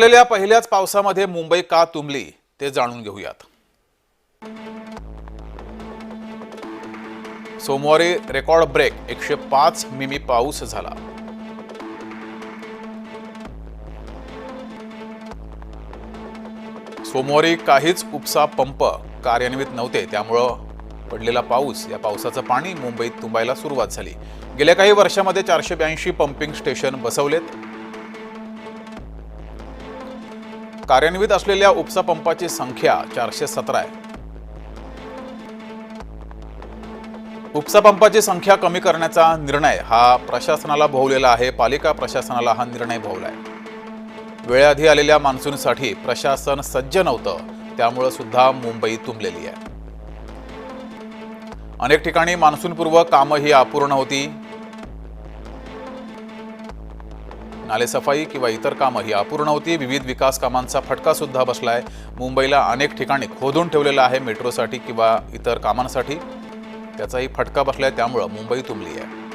झालेल्या पहिल्याच पावसामध्ये मुंबई का तुंबली ते जाणून घेऊयात. सोमवारी रेकॉर्ड ब्रेक एकशे पाच मिमी पाऊस झाला. सोमवारी काहीच उपसा पंप कार्यान्वित नव्हते त्यामुळं पडलेला पाऊस या पावसाचं पाणी मुंबईत तुंबायला सुरुवात झाली. गेल्या काही वर्षामध्ये चारशे ब्याऐंशी पंपिंग स्टेशन बसवलेत. कार्यान्वित असलेल्या उपसा पंपाची संख्या चारशे सतरा आहे. उपसा पंपाची संख्या कमी करण्याचा निर्णय हा प्रशासनाला भोवलेला आहे. पालिका प्रशासनाला हा निर्णय भोवलाय. वेळेआधी आलेल्या मान्सूनसाठी प्रशासन सज्ज नव्हतं. त्यामुळं सुद्धा मुंबई तुंबलेली आहे. अनेक ठिकाणी मान्सूनपूर्व कामं ही अपूर्ण होती. नालेसफाई किंवा इतर कामं ही अपूर्ण होती. विविध विकास कामांचा फटका सुद्धा आहे मुंबईला अनेक ठिकाणी खोदून ठेवलेला आहे मेट्रोसाठी किंवा इतर कामांसाठी. त्याचाही फटका बसला आहे त्यामुळं मुंबई तुंबली आहे.